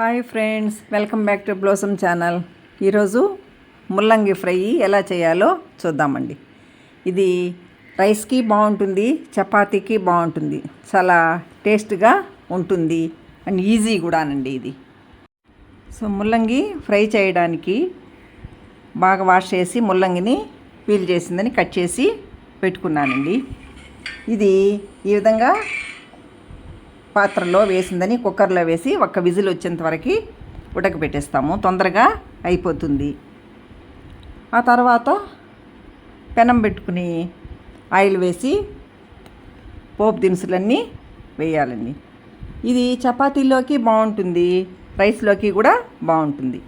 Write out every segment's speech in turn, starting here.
Hi friends welcome back to blossom channel. ఈరోజు ముల్లంగి fry ఎలా చేయాలో చూద్దామండి. ఇది రైస్కి బాగుంటుంది చపాతీకి బాగుంటుంది చాలా టేస్ట్గా ఉంటుంది అండ్ ఈజీ కూడానండి ఇది. సో ముల్లంగి ఫ్రై చేయడానికి బాగా వాష్ చేసి ముల్లంగిని పీల్ చేసిందని కట్ చేసి పెట్టుకున్నానండి. ఇది ఈ విధంగా పాత్రలో వేసిందని కుక్కర్లో వేసి ఒక్క విజిల్ వచ్చేంత వరకు ఉడకబెట్టేస్తాము తొందరగా అయిపోతుంది. ఆ తర్వాత పెనం పెట్టుకుని ఆయిల్ వేసి పోపు దినుసులన్నీ వేయాలండి. ఇది చపాతీలోకి బాగుంటుంది రైస్లోకి కూడా బాగుంటుంది.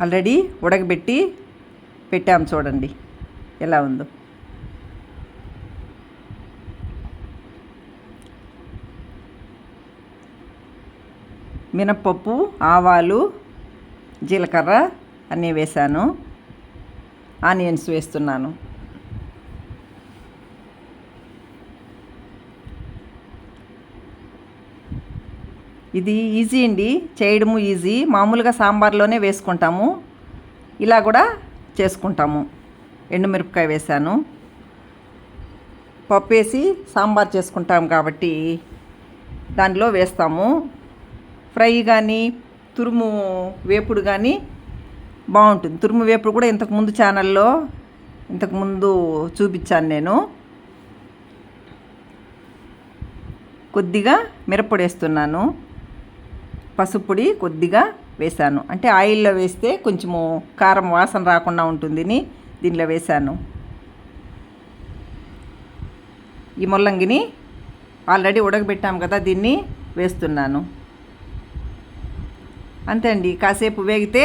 ఆల్రెడీ ఉడకబెట్టి పెట్టాము చూడండి ఎలా ఉందో. మినప్పప్పు ఆవాలు జీలకర్ర అన్నీ వేశాను. ఆనియన్స్ వేస్తున్నాను. ఇది ఈజీ అండి. చేయడము ఈజీ. మామూలుగా సాంబార్లోనే వేసుకుంటాము. ఇలా కూడా చేసుకుంటాము. ఎండుమిరపకాయ వేశాను. పప్పు వేసి సాంబార్ చేసుకుంటాం కాబట్టి దానిలో వేస్తాము. ఫ్రై కానీ తురుము వేపుడు కానీ బాగుంటుంది తురుము వేపుడు కూడా ఇంతకుముందు ఛానల్లో ఇంతకుముందు చూపించాను నేను. కొద్దిగా మిరప్పొడి వేస్తున్నాను. పసుపొడి కొద్దిగా వేశాను. అంటే ఆయిల్లో వేస్తే కొంచెము కారం వాసన రాకుండా ఉంటుందని దీనిలో వేశాను. ఈ ముల్లంగిని ఆల్రెడీ ఉడకబెట్టాము కదా దీన్ని వేస్తున్నాను. అంతే అండి కాసేపు వేగితే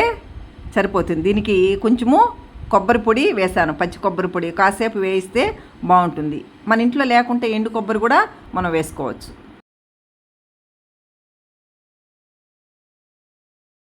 సరిపోతుంది. దీనికి కొంచెము కొబ్బరి పొడి వేసాను పచ్చి కొబ్బరి పొడి. కాసేపు వేయిస్తే బాగుంటుంది. మన ఇంట్లో లేకుంటే ఎండు కొబ్బరి కూడా మనం వేసుకోవచ్చు.